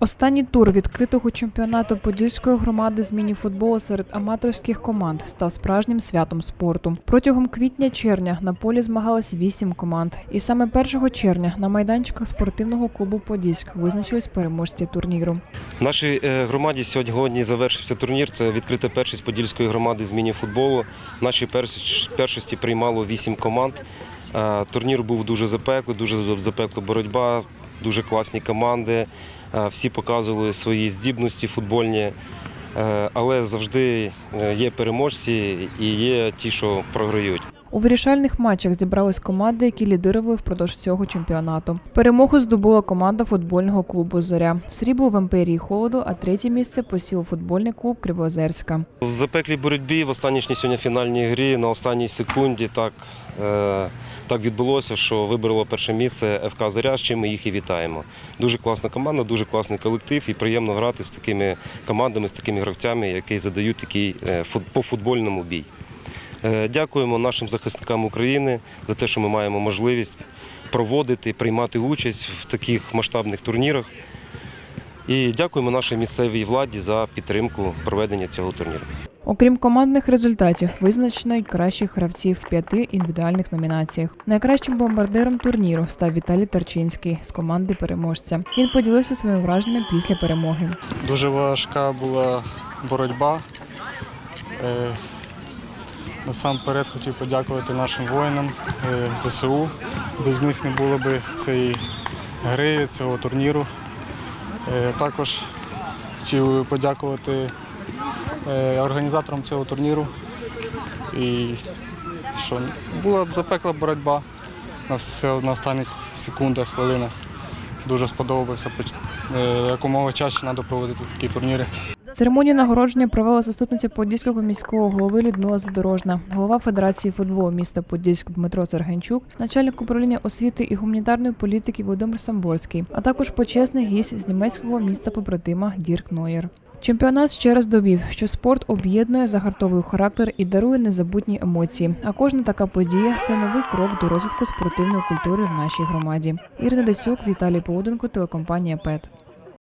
Останній тур відкритого чемпіонату Подільської громади з міні-футболу серед аматорських команд став справжнім святом спорту. Протягом квітня-червня на полі змагались вісім команд. І саме 1 червня на майданчиках спортивного клубу Подільськ визначились переможці турніру. Нашій е, громаді сьогодні завершився турнір. Це відкрита першість Подільської громади з міні-футболу. В нашій першості приймало вісім команд. Е, Турнір був дуже запеклий, дуже запекла боротьба, дуже класні команди. Е, Всі показували свої здібності футбольні. Е, Але завжди е, є переможці і є ті, що програють. У вирішальних матчах зібрались команди, які лідирували впродовж всього чемпіонату. Перемогу здобула команда футбольного клубу Зоря. Срібло в імперії холоду, а третє місце посів футбольний клуб Кривоозерська. В запеклій боротьбі в останній сьогодні фінальній грі на останній секунді так, е, так відбулося, що вибрало перше місце ФК Заря, з чим ми їх і вітаємо. Дуже класна команда, дуже класний колектив і приємно грати з такими командами, з такими гравцями, які задають такий е, по футбольному бій. Е, Дякуємо нашим захисникам України за те, що ми маємо можливість проводити, приймати участь в таких масштабних турнірах. І дякуємо нашій місцевій владі за підтримку проведення цього турніру. Окрім командних результатів, визначено й кращих гравців в п'яти індивідуальних номінаціях. Найкращим бомбардиром турніру став Віталій Тарчинський з команди переможця. Він поділився своїми враженнями після перемоги. Дуже важка була боротьба. Насамперед хотів подякувати нашим воїнам е, ЗСУ. Без них не було б цієї гри, цього турніру. Е, Також хотів подякувати е, організаторам цього турніру. І що була запекла боротьба на все на останніх секундах, хвилинах. Дуже сподобався. Якомога чаще треба проводити такі турніри. Церемонію нагородження провела заступниця Подільського міського голови Людмила Задорожна, голова Федерації футболу міста Подільськ Дмитро Сергенчук, начальник управління освіти і гуманітарної політики Володимир Самборський, а також почесний гість з німецького міста побратима Дірк Нойер. Чемпіонат ще раз довів, що спорт об'єднує, загартовує характер і дарує незабутні емоції. А кожна така подія це новий крок до розвитку спортивної культури в нашій громаді. Ірина Десюк, Віталій Полуденко, телекомпанія ПЕТ.